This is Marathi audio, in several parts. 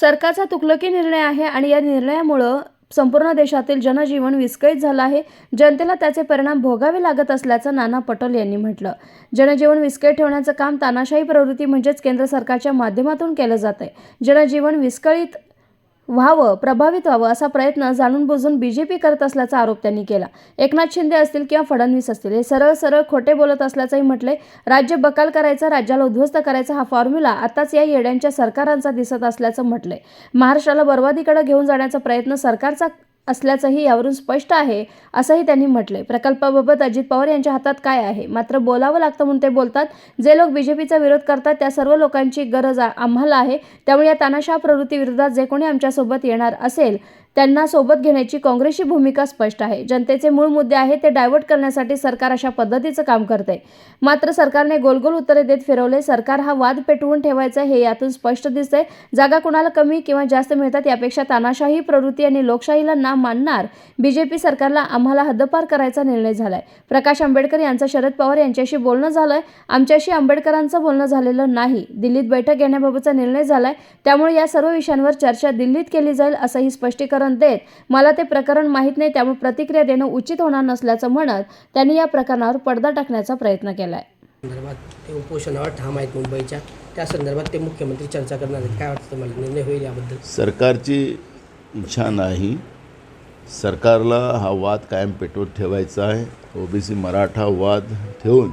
सरकारचा तुकलकी निर्णय आहे आणि या निर्णयामुळं संपूर्ण देशातील जनजीवन विस्कळीत झालं आहे. जनतेला त्याचे परिणाम भोगावे लागत असल्याचं नाना पटोले यांनी म्हटलं. जनजीवन विस्कळीत ठेवण्याचं काम तानाशाही प्रवृत्ती म्हणजेच केंद्र सरकारच्या माध्यमातून केलं जात आहे जनजीवन विस्कळीत व्हावं प्रभावित व्हावं असा प्रयत्न जाणून बुजून बी जे पी करत असल्याचा आरोप त्यांनी केला. एकनाथ शिंदे असतील किंवा फडणवीस असतील हे सरळ सरळ खोटे बोलत असल्याचंही म्हटलंय. राज्य बकाल करायचा राज्याला उद्ध्वस्त करायचा हा फॉर्म्युला आताच या येड्यांच्या सरकारांचा दिसत असल्याचं म्हटलंय. महाराष्ट्राला बर्बादीकडे घेऊन जाण्याचा प्रयत्न सरकारचा असल्याचंही यावरून स्पष्ट आहे असंही त्यांनी म्हटलंय. प्रकल्पाबाबत अजित पवार यांच्या हातात काय आहे? मात्र बोलावं लागतं म्हणून ते बोलतात. जे लोक बीजेपीचा विरोध करतात त्या सर्व लोकांची गरज आम्हाला आहे. त्यामुळे या तानाशाह प्रवृत्तीविरोधात जे कोणी आमच्यासोबत येणार असेल त्यांना सोबत घेण्याची काँग्रेसची भूमिका स्पष्ट आहे. जनतेचे मूळ मुद्दे आहेत ते डायव्हर्ट करण्यासाठी सरकार अशा पद्धतीचं काम करते मात्र सरकारने गोलगोल उत्तरे देत फिरवले. सरकार हा वाद पेटवून ठेवायचा हे यातून स्पष्ट दिसतंय. जागा कुणाला कमी किंवा जास्त मिळतात यापेक्षा तानाशाही प्रवृत्ती आणि लोकशाहीला ना मानणार बीजेपी सरकारला आम्हाला हद्दपार करायचा निर्णय झालाय. प्रकाश आंबेडकर यांचं शरद पवार यांच्याशी बोलणं झालंय. आमच्याशी आंबेडकरांचं बोलणं झालेलं नाही. दिल्लीत बैठक घेण्याबाबतचा निर्णय झालाय. त्यामुळे या सर्व विषयांवर चर्चा दिल्लीत केली जाईल असंही स्पष्टीकरण देत. मला ते प्रकरण माहीत नाही त्यामुळे प्रतिक्रिया देणं उचित होणार नसल्याचं म्हणत त्यांनी या प्रकरणावर पडदा टाकण्याचा प्रयत्न केलाय. संदर्भात ते उपोषणावर ठाम आहेत मुंबईच्या. त्या संदर्भात ते मुख्यमंत्री चर्चा करणार आहेत. काय वाटतं तुम्हाला? निर्णय होईल याबद्दल? सरकारची इच्छा नाही. सरकारला हा वाद कायम पेटवत ठेवायचा आहे. ओबीसी मराठा वाद ठेवून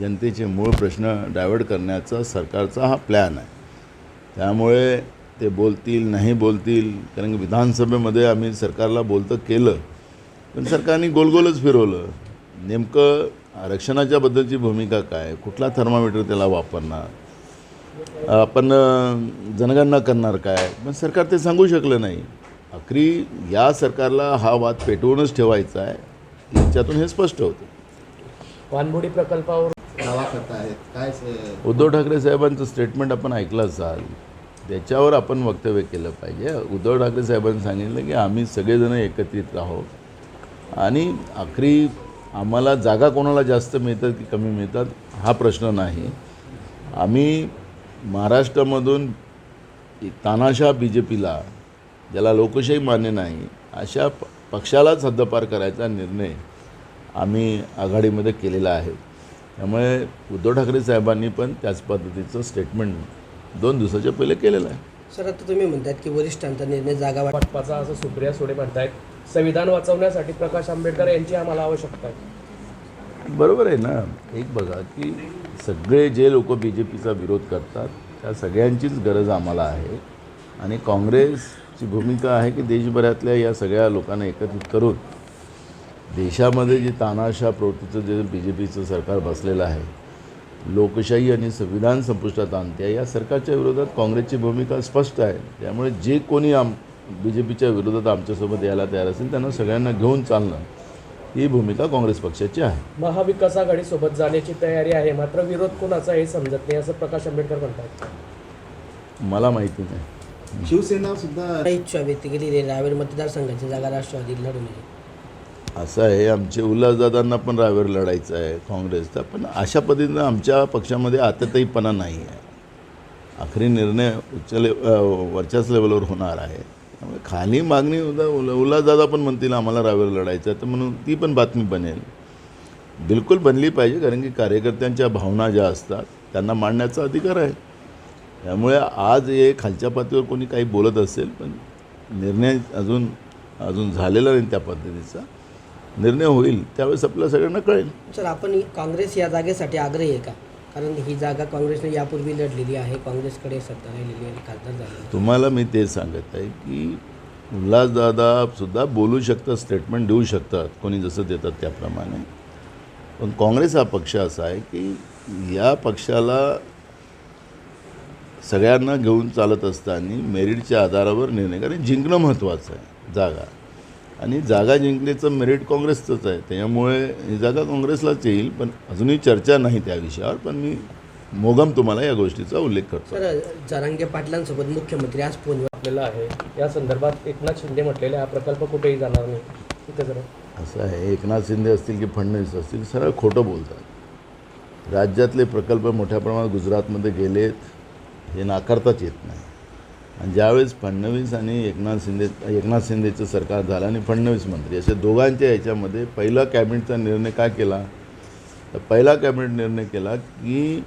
जनतेचे मूळ प्रश्न डायव्हर्ट करण्याचा सरकारचा हा प्लॅन आहे. त्यामुळे ते बोलतील नाही बोलतील कारण की विधानसभेमध्ये आम्ही सरकारला बोलतं केलं पण सरकारने गोलगोलच फिरवलं. नेमकं आरक्षणाच्या बद्दलची भूमिका काय? कुठला थर्मामीटर त्याला वापरणार? आपण जनगणना करणार काय? पण सरकार ते सांगू शकलं नाही. अखरी या सरकारला हा वाद पेटवूनच ठेवायचा आहे याच्यातून हे स्पष्ट होतं. वानबोडी प्रकल्पावर दावा करतायत काय उद्धव ठाकरे साहेबांचं स्टेटमेंट आपण ऐकलं असाल. त्याच्यावर आपण वक्तव्य केलं पाहिजे. उद्धव ठाकरे साहेबांनी सांगितलं की आम्ही सगळेजण एकत्रित राहो आणि आखरी आम्हाला जागा कोणाला जास्त मिळतात की कमी मिळतात हा प्रश्न नाही. आम्ही महाराष्ट्रामधून तानाशा बी जे पीला ज्याला लोकशाही मान्य नाही अशा प पक्षालाच हद्दपार करायचा निर्णय आम्ही आघाडीमध्ये केलेला आहे. त्यामुळे उद्धव ठाकरे साहेबांनी पण त्याच पद्धतीचं स्टेटमेंट दोन दिवसाच्या पहिले केलेलं आहे. सर आता तुम्ही म्हणतायत की वरिष्ठांचा निर्णय जागा वाट वाटपाचा असं सुप्रिया सुळे म्हणतायत संविधान वाचवण्यासाठी प्रकाश आंबेडकर यांची आम्हाला आवश्यकता आहे. बरोबर आहे ना. एक बघा की सगळे जे लोक बी जे पीचा विरोध करतात त्या सगळ्यांचीच गरज आम्हाला आहे. आणि काँग्रेसची भूमिका आहे की देशभरातल्या या सगळ्या लोकांना एकत्रित करून देशामध्ये जे तानाशा प्रवृत्तीचं जे बी जे पीचं सरकार बसलेलं आहे लोकशाही आणि संविधान संपुष्टात आणते. या सरकारच्या विरोधात काँग्रेसची भूमिका स्पष्ट आहे. त्यामुळे जे कोणी आम बी जे पीच्या विरोधात आमच्यासोबत यायला तयार असेल त्यांना सगळ्यांना घेऊन चालणं ही भूमिका काँग्रेस पक्षाची आहे. महाविकास आघाडी सोबत जाण्याची तयारी आहे. मात्र विरोध कोणाचा हे समजत नाही असं प्रकाश आंबेडकर म्हणतात. मला माहिती नाही. शिवसेना सुद्धा इच्छा व्यक्त केली रावेर मतदारसंघाची जागा राष्ट्रवादी लढून आहे. असं आहे आमचे उल्हासदादांना पण रावेर लढायचं आहे काँग्रेसचा पण अशा पद्धतीनं आमच्या पक्षामध्ये आतताईपणा नाही आहे. आखरी निर्णय उच्च ले वरच्याच लेवलवर होणार आहे. त्यामुळे खाली मागणी उदा उल उल्हासदादा पण म्हणतील आम्हाला रावेर लढायचं आहे तर म्हणून ती पण बातमी बनेल. बिलकुल बनली पाहिजे कारण की कार्यकर्त्यांच्या भावना ज्या असतात त्यांना मांडण्याचा अधिकार आहे. त्यामुळे आज हे खालच्या पातळीवर कोणी काही बोलत असेल पण निर्णय अजून अजून झालेला नाही त्या पद्धतीचा. निर्णय होईल त्यावेळेस आपल्या सगळ्यांना कळेल. सर आपण काँग्रेस या जागेसाठी आग्रही आहे का? कारण ही जागा काँग्रेसने यापूर्वी लढलेली आहे काँग्रेसकडे सत्ता राहिलेली आहे खासदार झाले तुम्हाला मी ते सांगत आहे की उल्हासदादा सुद्धा बोलू शकतात स्टेटमेंट देऊ शकतात कोणी जसं देतात त्याप्रमाणे. पण काँग्रेस हा पक्ष असा आहे की या पक्षाला सगळ्यांना घेऊन चालत असताना मेरिटच्या आधारावर निर्णय कारण जिंकणं महत्त्वाचं आहे जागा. आणि जागा जिंकण्याचं मेरिट काँग्रेसचंच आहे. त्यामुळे ही जागा काँग्रेसलाच येईल पण अजूनही चर्चा नाही त्या विषयावर पण मी मोगम तुम्हाला या गोष्टीचा उल्लेख करतो. सर जरांगे पाटलांसोबत मुख्यमंत्री आज फोनवर आपल्याला आहे. या संदर्भात एकनाथ शिंदे म्हटलेले हा प्रकल्प कुठेही जाणार नाही. जरा असं आहे. एकनाथ शिंदे असतील की फडणवीस असतील सरळ खोटं बोलतात. राज्यातले प्रकल्प मोठ्या प्रमाणात गुजरातमध्ये गेलेत हे नाकारताच येत नाही. आणि ज्यावेळेस फडणवीस आणि एकनाथ शिंदे एकनाथ शिंदेचं सरकार झालं आणि फडणवीस मंत्री अशा दोघांच्या याच्यामध्ये पहिला कॅबिनेटचा निर्णय काय केला? तर पहिला कॅबिनेट निर्णय केला की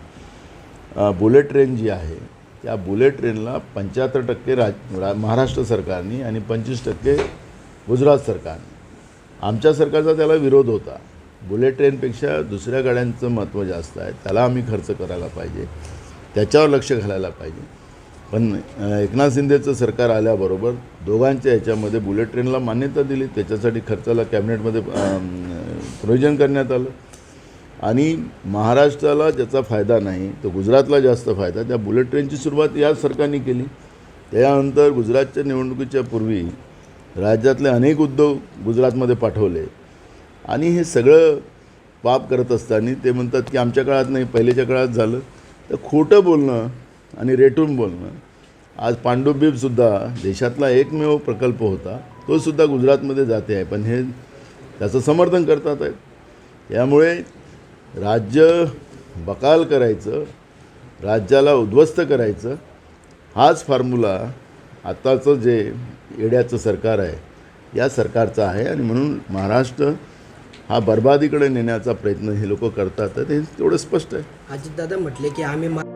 बुलेट ट्रेन जी आहे त्या बुलेट ट्रेनला पंच्याहत्तर टक्के राज रा महाराष्ट्र सरकारने आणि पंचवीस टक्के गुजरात सरकारने. आमच्या सरकारचा त्याला विरोध होता. बुलेट ट्रेनपेक्षा दुसऱ्या गाड्यांचं महत्त्व जास्त आहे त्याला आम्ही खर्च करायला पाहिजे त्याच्यावर लक्ष घालायला पाहिजे. पण एकनाथ शिंदेचं सरकार आल्याबरोबर दोघांच्या ह्याच्यामध्ये बुलेट ट्रेनला मान्यता दिली. त्याच्यासाठी खर्चाला कॅबिनेटमध्ये प्रयोजन करण्यात आलं. आणि महाराष्ट्राला ज्याचा फायदा नाही तो गुजरातला जास्त फायदा त्या बुलेट ट्रेनची सुरुवात याच सरकारने केली. त्यानंतर गुजरातच्या निवडणुकीच्या पूर्वी राज्यातले अनेक उद्योग गुजरातमध्ये पाठवले. आणि हे सगळं पाप करत असताना ते म्हणतात की आमच्या काळात नाही पहिलेच्या काळात झालं. तर खोटं बोलणं आणि रेटून बोलणं. आज पांडुबीपसुद्धा देशातला एकमेव प्रकल्प होता तो सुद्धा गुजरातमध्ये जाते आहे. पण हे त्याचं समर्थन करतात आहेत. यामुळे राज्य बकाल करायचं राज्याला उद्ध्वस्त करायचं हाच फॉर्म्युला आत्ताचं जे येड्याचं सरकार आहे या सरकारचा आहे. आणि म्हणून महाराष्ट्र हा बर्बादीकडे नेण्याचा प्रयत्न हे लोक करतात. हे तेवढं स्पष्ट आहे. अजितदादा म्हटले की आम्ही मा-